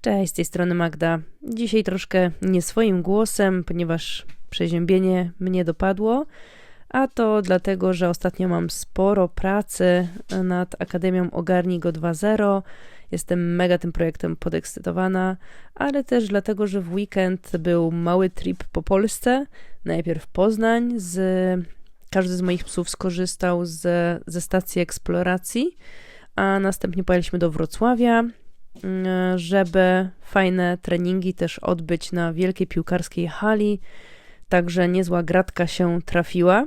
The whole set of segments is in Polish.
Cześć, z tej strony Magda. Dzisiaj troszkę nie swoim głosem, ponieważ przeziębienie mnie dopadło, a to dlatego, że ostatnio mam sporo pracy nad Akademią Ogarnij Go 2.0. Jestem mega tym projektem podekscytowana, ale też dlatego, że w weekend był mały trip po Polsce. Najpierw Poznań, z, każdy z moich psów skorzystał z, ze stacji eksploracji, a następnie pojechaliśmy do Wrocławia, żeby fajne treningi też odbyć na wielkiej piłkarskiej hali. Także niezła gratka się trafiła,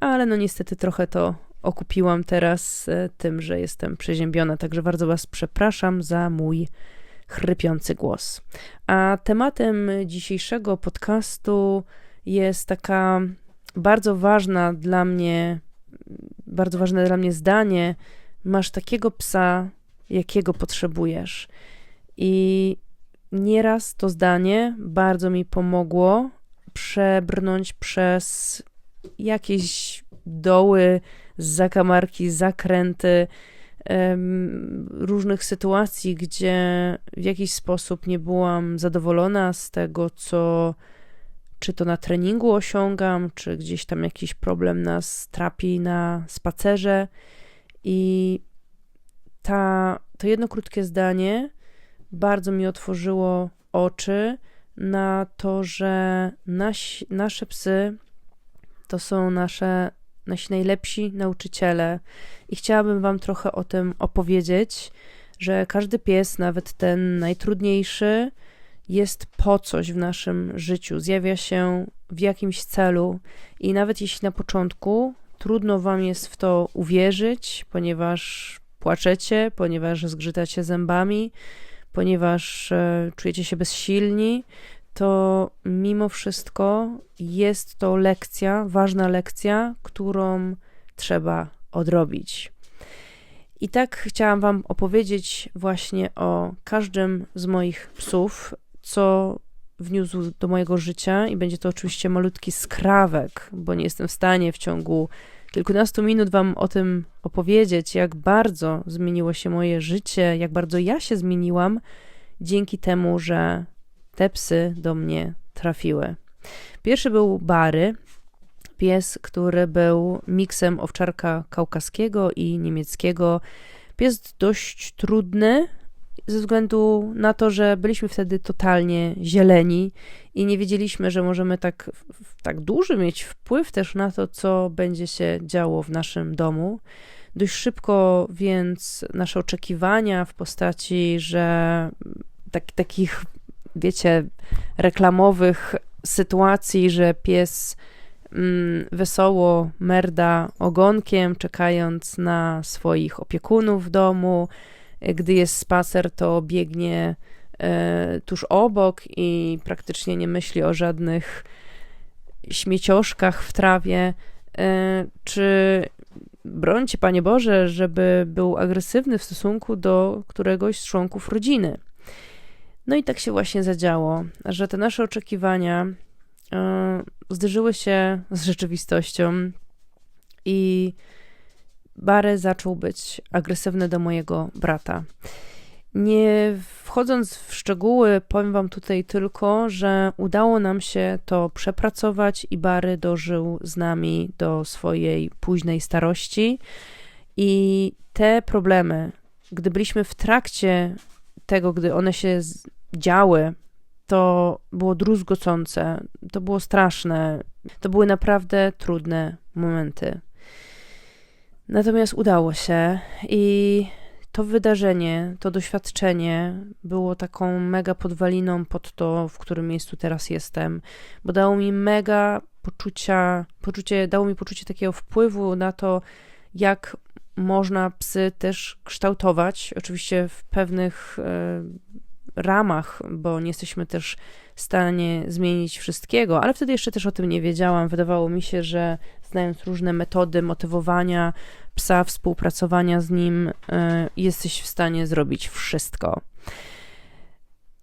ale no niestety trochę to okupiłam teraz e, tym, że jestem przeziębiona, także bardzo Was przepraszam za mój chrypiący głos. A tematem dzisiejszego podcastu jest taka bardzo ważna dla mnie, bardzo ważne dla mnie zdanie. Masz takiego psa, jakiego potrzebujesz. I nieraz to zdanie bardzo mi pomogło przebrnąć przez jakieś doły, zakamarki, zakręty, różnych sytuacji, gdzie w jakiś sposób nie byłam zadowolona z tego, co czy to na treningu osiągam, czy gdzieś tam jakiś problem nas trapi na spacerze. I ta, to jedno krótkie zdanie bardzo mi otworzyło oczy na to, że nasi, nasze psy to są nasze, nasi najlepsi nauczyciele. I chciałabym Wam trochę o tym opowiedzieć, że każdy pies, nawet ten najtrudniejszy, jest po coś w naszym życiu, zjawia się w jakimś celu, i nawet jeśli na początku trudno Wam jest w to uwierzyć, ponieważ płaczecie, ponieważ zgrzytacie zębami, ponieważ e, czujecie się bezsilni, to mimo wszystko jest to lekcja, ważna lekcja, którą trzeba odrobić. I tak chciałam Wam opowiedzieć właśnie o każdym z moich psów, co wniósł do mojego życia, i będzie to oczywiście malutki skrawek, bo nie jestem w stanie w ciągu kilkunastu minut Wam o tym opowiedzieć, jak bardzo zmieniło się moje życie, jak bardzo ja się zmieniłam dzięki temu, że te psy do mnie trafiły. Pierwszy był Bary, pies, który był miksem owczarka kaukaskiego i niemieckiego. Pies dość trudny, ze względu na to, że byliśmy wtedy totalnie zieleni i nie wiedzieliśmy, że możemy tak, tak duży mieć wpływ też na to, co będzie się działo w naszym domu. Dość szybko więc nasze oczekiwania w postaci, że tak, takich wiecie, reklamowych sytuacji, że pies mm, wesoło merda ogonkiem, czekając na swoich opiekunów w domu. Gdy jest spacer, to biegnie e, tuż obok i praktycznie nie myśli o żadnych śmiecioszkach w trawie. E, czy brońcie, Panie Boże, żeby był agresywny w stosunku do któregoś z członków rodziny. No i tak się właśnie zadziało, że te nasze oczekiwania yy, zderzyły się z rzeczywistością i Barry zaczął być agresywny do mojego brata. Nie wchodząc w szczegóły, powiem Wam tutaj tylko, że udało nam się to przepracować i Bary dożył z nami do swojej późnej starości. I te problemy, gdy byliśmy w trakcie tego, gdy one się działy, to było druzgocące, to było straszne, to były naprawdę trudne momenty. Natomiast udało się i to wydarzenie, to doświadczenie było taką mega podwaliną pod to, w którym miejscu teraz jestem, bo dało mi mega poczucia, poczucie, dało mi poczucie takiego wpływu na to, jak można psy też kształtować, oczywiście w pewnych e, ramach, bo nie jesteśmy też w stanie zmienić wszystkiego, ale wtedy jeszcze też o tym nie wiedziałam. Wydawało mi się, że znając różne metody motywowania psa, współpracowania z nim, e, jesteś w stanie zrobić wszystko.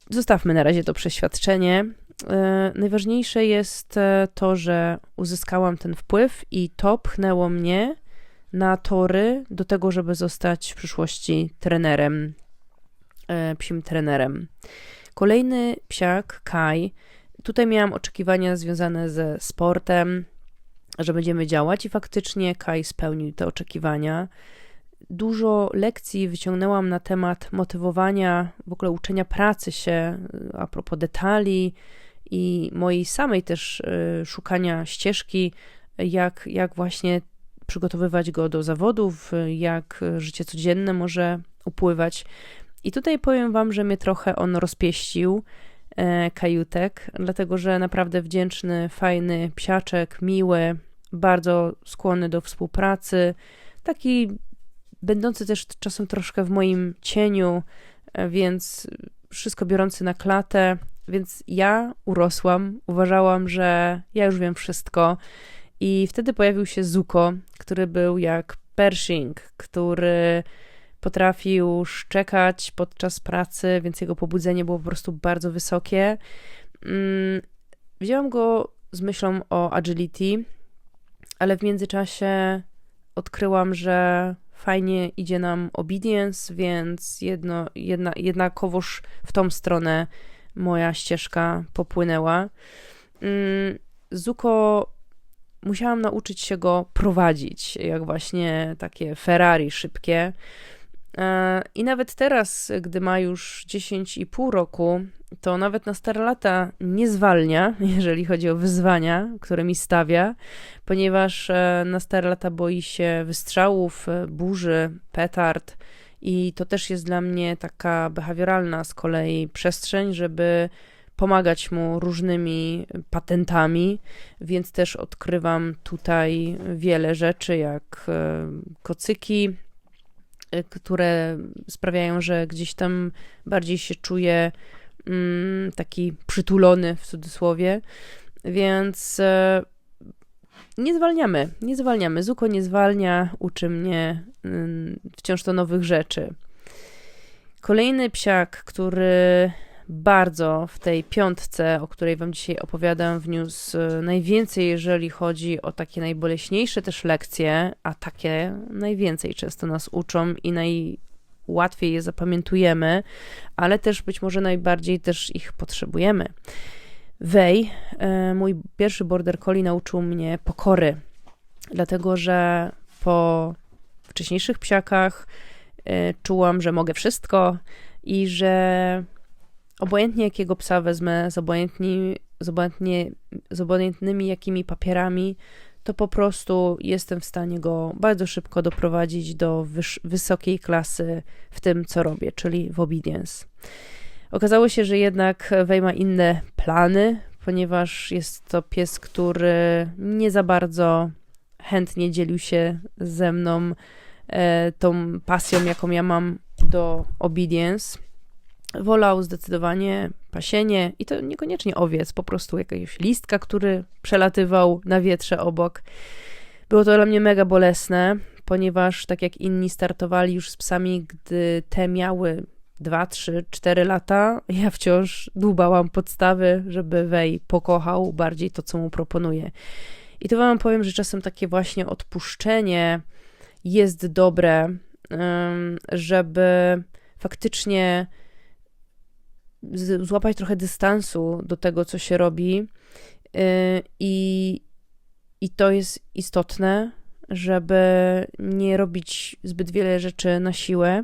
Zostawmy na razie to przeświadczenie. E, najważniejsze jest e, to, że uzyskałam ten wpływ i to pchnęło mnie na tory do tego, żeby zostać w przyszłości trenerem psim trenerem. Kolejny psiak, Kai. Tutaj miałam oczekiwania związane ze sportem, że będziemy działać i faktycznie Kai spełnił te oczekiwania. Dużo lekcji wyciągnęłam na temat motywowania, w ogóle uczenia pracy się a propos detali i mojej samej też y, szukania ścieżki, jak, jak właśnie przygotowywać go do zawodów, jak życie codzienne może upływać. I tutaj powiem Wam, że mnie trochę on rozpieścił, e, kajutek, dlatego że naprawdę wdzięczny, fajny psiaczek, miły, bardzo skłonny do współpracy, taki będący też czasem troszkę w moim cieniu, e, więc wszystko biorący na klatę. Więc ja urosłam, uważałam, że ja już wiem wszystko. I wtedy pojawił się Zuko, który był jak Pershing, który potrafił szczekać podczas pracy, więc jego pobudzenie było po prostu bardzo wysokie. Mm, wzięłam go z myślą o agility, ale w międzyczasie odkryłam, że fajnie idzie nam obedience, więc jedno, jedna, jednakowoż w tą stronę moja ścieżka popłynęła. Mm, Zuko musiałam nauczyć się go prowadzić, jak właśnie takie Ferrari szybkie. E, I nawet teraz, gdy ma już 10,5 roku, to nawet na stare lata nie zwalnia, jeżeli chodzi o wyzwania, które mi stawia, ponieważ e, na stare lata boi się wystrzałów, e, burzy, petard. I to też jest dla mnie taka behawioralna z kolei przestrzeń, żeby pomagać mu różnymi patentami, więc też odkrywam tutaj wiele rzeczy, jak kocyki, które sprawiają, że gdzieś tam bardziej się czuję mm, taki przytulony w cudzysłowie, więc e, nie zwalniamy, nie zwalniamy. Zuko nie zwalnia, uczy mnie mm, wciąż to nowych rzeczy. Kolejny psiak, który bardzo w tej piątce, o której Wam dzisiaj opowiadam, wniósł e, najwięcej, jeżeli chodzi o takie najboleśniejsze też lekcje, a takie najwięcej często nas uczą i najłatwiej je zapamiętujemy, ale też być może najbardziej też ich potrzebujemy. Wej, e, mój pierwszy border collie nauczył mnie pokory, dlatego że po wcześniejszych psiakach e, czułam, że mogę wszystko i że obojętnie jakiego psa wezmę, z, obojętni, z, obojętnie, z obojętnymi jakimi papierami, to po prostu jestem w stanie go bardzo szybko doprowadzić do wysokiej klasy w tym, co robię, czyli w obedience. Okazało się, że jednak Wej ma inne plany, ponieważ jest to pies, który nie za bardzo chętnie dzielił się ze mną e, tą pasją, jaką ja mam do obedience wolał zdecydowanie pasienie i to niekoniecznie owiec, po prostu jakiegoś listka, który przelatywał na wietrze obok. Było to dla mnie mega bolesne, ponieważ tak jak inni startowali już z psami, gdy te miały 2, 3, 4 lata, ja wciąż dłubałam podstawy, żeby Wej pokochał bardziej to, co mu proponuję. I to wam powiem, że czasem takie właśnie odpuszczenie jest dobre, żeby faktycznie złapać trochę dystansu do tego, co się robi. Y, I, I to jest istotne, żeby nie robić zbyt wiele rzeczy na siłę.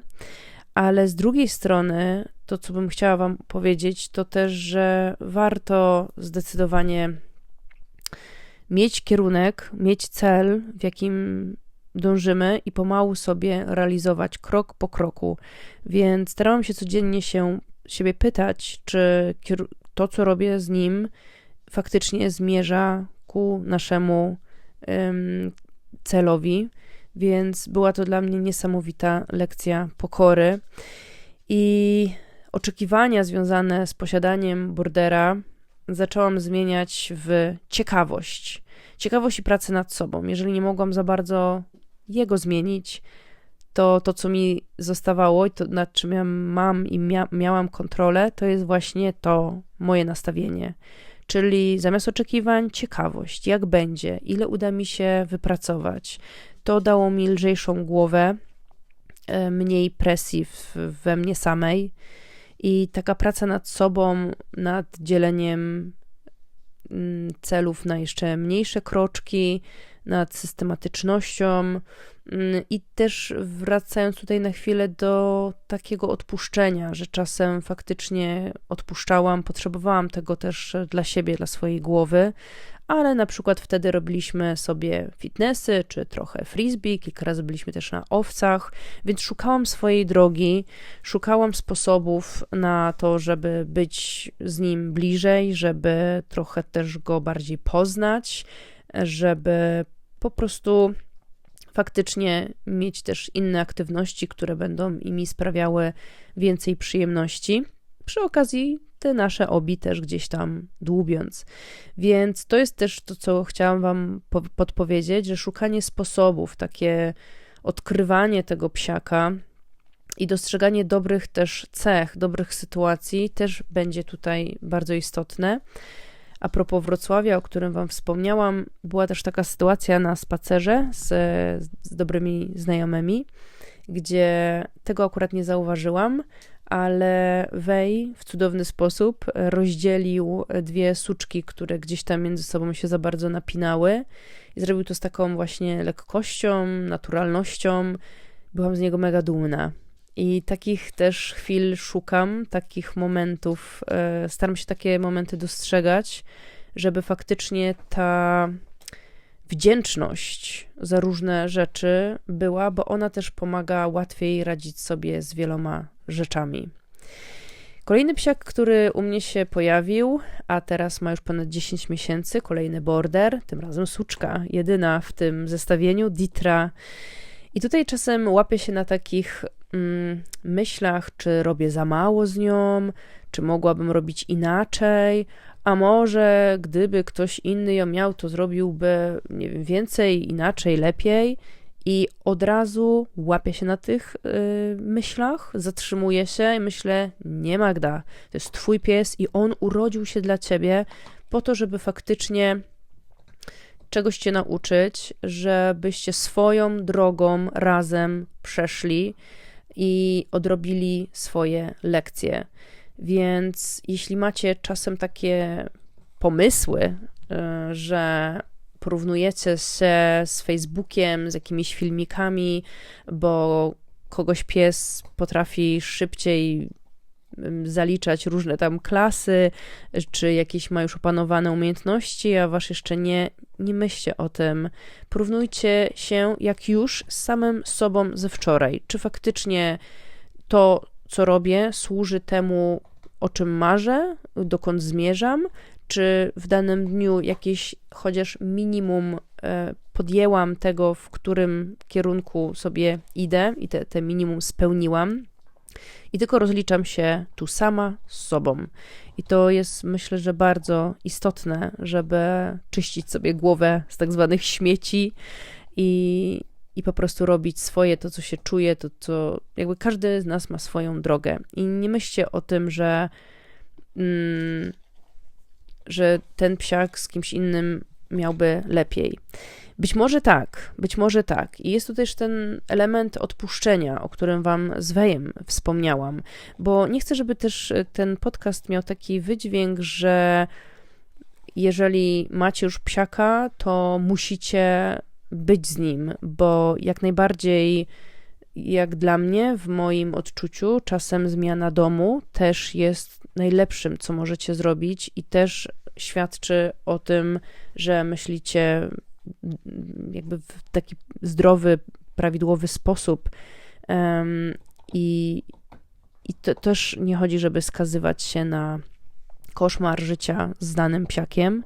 Ale z drugiej strony, to co bym chciała Wam powiedzieć, to też, że warto zdecydowanie mieć kierunek, mieć cel, w jakim dążymy i pomału sobie realizować krok po kroku. Więc starałam się codziennie się siebie pytać, czy to, co robię z nim, faktycznie zmierza ku naszemu um, celowi. Więc była to dla mnie niesamowita lekcja pokory i oczekiwania związane z posiadaniem bordera zaczęłam zmieniać w ciekawość. Ciekawość i pracę nad sobą. Jeżeli nie mogłam za bardzo jego zmienić, to to, co mi zostawało i to, nad czym ja mam i mia miałam kontrolę, to jest właśnie to moje nastawienie. Czyli zamiast oczekiwań, ciekawość, jak będzie, ile uda mi się wypracować. To dało mi lżejszą głowę e, mniej presji w, we mnie samej. I taka praca nad sobą, nad dzieleniem mm, celów na jeszcze mniejsze kroczki, nad systematycznością. Mm, i też wracając tutaj na chwilę do takiego odpuszczenia, że czasem faktycznie odpuszczałam, potrzebowałam tego też dla siebie, dla swojej głowy, ale na przykład wtedy robiliśmy sobie fitnessy, czy trochę frisbee, kilka razy byliśmy też na owcach, więc szukałam swojej drogi, szukałam sposobów na to, żeby być z nim bliżej, żeby trochę też go bardziej poznać, żeby po prostu faktycznie mieć też inne aktywności, które będą mi sprawiały więcej przyjemności. Przy okazji te nasze obi też gdzieś tam dłubiąc. Więc to jest też to, co chciałam Wam podpowiedzieć, że szukanie sposobów, takie odkrywanie tego psiaka i dostrzeganie dobrych też cech, dobrych sytuacji też będzie tutaj bardzo istotne. A propos Wrocławia, o którym Wam wspomniałam, była też taka sytuacja na spacerze z, z dobrymi znajomymi, gdzie tego akurat nie zauważyłam, ale Wej w cudowny sposób rozdzielił dwie suczki, które gdzieś tam między sobą się za bardzo napinały i zrobił to z taką właśnie lekkością, naturalnością. Byłam z niego mega dumna. I takich też chwil szukam, takich momentów, e, staram się takie momenty dostrzegać, żeby faktycznie ta wdzięczność za różne rzeczy była, bo ona też pomaga łatwiej radzić sobie z wieloma rzeczami. Kolejny psiak, który u mnie się pojawił, a teraz ma już ponad 10 miesięcy, kolejny border, tym razem suczka, jedyna w tym zestawieniu, Ditra. I tutaj czasem łapię się na takich myślach, czy robię za mało z nią, czy mogłabym robić inaczej, a może gdyby ktoś inny ją miał, to zrobiłby, nie wiem, więcej, inaczej, lepiej. I od razu łapię się na tych y, myślach, zatrzymuję się i myślę: Nie, Magda, to jest Twój pies i on urodził się dla Ciebie po to, żeby faktycznie czegoś Cię nauczyć, żebyście swoją drogą razem przeszli i odrobili swoje lekcje. Więc jeśli macie czasem takie pomysły, y, że porównujecie się z Facebookiem, z jakimiś filmikami, bo kogoś pies potrafi szybciej zaliczać różne tam klasy, czy jakieś ma już opanowane umiejętności, a wasz jeszcze nie, nie myślcie o tym. Porównujcie się jak już z samym sobą ze wczoraj. Czy faktycznie to, co robię, służy temu, o czym marzę, dokąd zmierzam, czy w danym dniu jakieś chociaż minimum e, podjęłam tego, w którym kierunku sobie idę i te, te minimum spełniłam. I tylko rozliczam się tu sama z sobą. I to jest, myślę, że bardzo istotne, żeby czyścić sobie głowę z tak zwanych śmieci i, i po prostu robić swoje, to co się czuje, to co. Jakby każdy z nas ma swoją drogę. I nie myślcie o tym, że. Mm, że ten psiak z kimś innym miałby lepiej. Być może tak, być może tak. I jest tu też ten element odpuszczenia, o którym Wam z Wejem wspomniałam, bo nie chcę, żeby też ten podcast miał taki wydźwięk, że jeżeli macie już psiaka, to musicie być z nim, bo jak najbardziej, jak dla mnie, w moim odczuciu, czasem zmiana domu też jest najlepszym, co możecie zrobić, i też świadczy o tym, że myślicie jakby w taki zdrowy, prawidłowy sposób. I, i to też nie chodzi, żeby skazywać się na koszmar życia z danym psiakiem,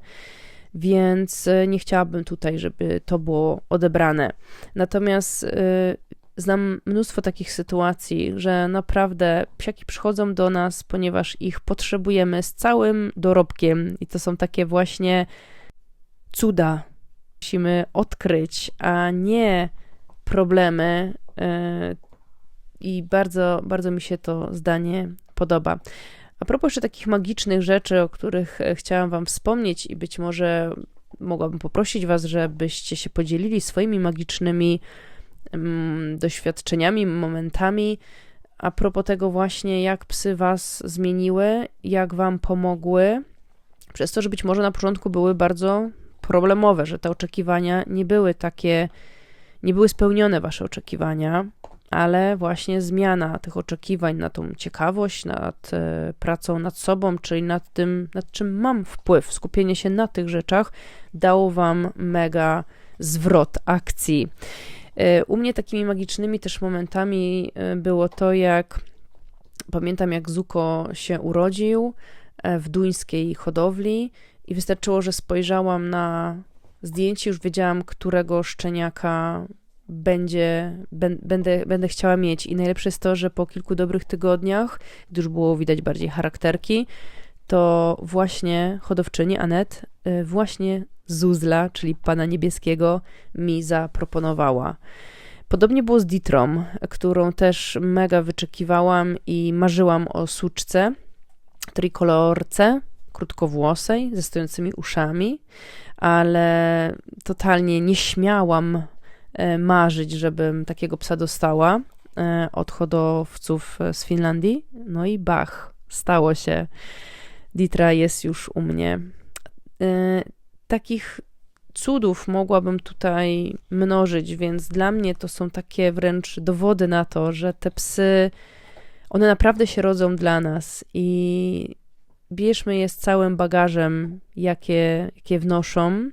więc e, nie chciałabym tutaj, żeby to było odebrane. Natomiast y, Znam mnóstwo takich sytuacji, że naprawdę psiaki przychodzą do nas, ponieważ ich potrzebujemy z całym dorobkiem, i to są takie właśnie cuda. Musimy odkryć, a nie problemy. E, I bardzo, bardzo mi się to zdanie podoba. A propos jeszcze takich magicznych rzeczy, o których e, chciałam Wam wspomnieć, i być może mogłabym poprosić Was, żebyście się podzielili swoimi magicznymi mm, doświadczeniami, momentami, a propos tego właśnie, jak psy was zmieniły, jak wam pomogły, przez to, że być może na początku były bardzo problemowe, że te oczekiwania nie były takie, nie były spełnione wasze oczekiwania, ale właśnie zmiana tych oczekiwań na tą ciekawość, nad e, pracą nad sobą, czyli nad tym, nad czym mam wpływ, skupienie się na tych rzeczach, dało wam mega zwrot akcji. E, u mnie takimi magicznymi też momentami e, było to, jak pamiętam, jak Zuko się urodził w duńskiej hodowli i wystarczyło, że spojrzałam na zdjęcie, już wiedziałam, którego szczeniaka będzie, będę, będę chciała mieć. I najlepsze jest to, że po kilku dobrych tygodniach, gdy już było widać bardziej charakterki, to właśnie hodowczyni Anet, y, właśnie Zuzla, czyli pana niebieskiego, mi zaproponowała. Podobnie było z Ditrom, którą też mega wyczekiwałam i marzyłam o suczce, trikolorce, krótkowłosej, ze stojącymi uszami, ale totalnie nie śmiałam E, marzyć, żebym takiego psa dostała e, od hodowców z Finlandii. No i bach, stało się. Ditra jest już u mnie. E, takich cudów mogłabym tutaj mnożyć, więc dla mnie to są takie wręcz dowody na to, że te psy, one naprawdę się rodzą dla nas i bierzmy je z całym bagażem, jakie, jakie wnoszą.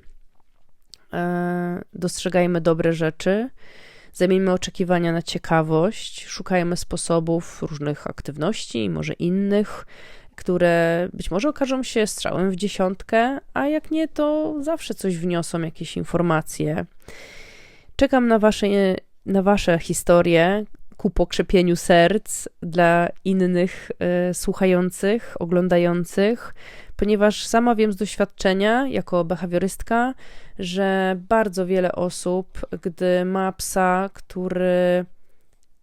E, dostrzegajmy dobre rzeczy, zajmijmy oczekiwania na ciekawość, szukajmy sposobów różnych aktywności, może innych, które być może okażą się strzałem w dziesiątkę, a jak nie, to zawsze coś wniosą, jakieś informacje. Czekam na wasze, na wasze historie ku pokrzepieniu serc dla innych y, słuchających, oglądających ponieważ sama wiem z doświadczenia jako behawiorystka, że bardzo wiele osób, gdy ma psa, który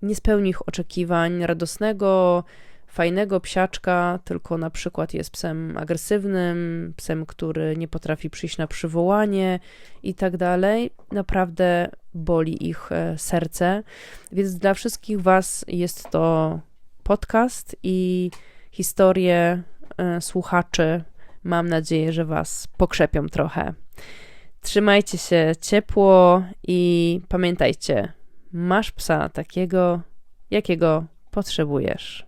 nie spełni ich oczekiwań, radosnego, fajnego psiaczka, tylko na przykład jest psem agresywnym, psem, który nie potrafi przyjść na przywołanie i tak dalej, naprawdę boli ich e, serce. Więc dla wszystkich Was jest to podcast i historie E, słuchaczy. Mam nadzieję, że Was pokrzepią trochę. Trzymajcie się ciepło i pamiętajcie, masz psa takiego, jakiego potrzebujesz.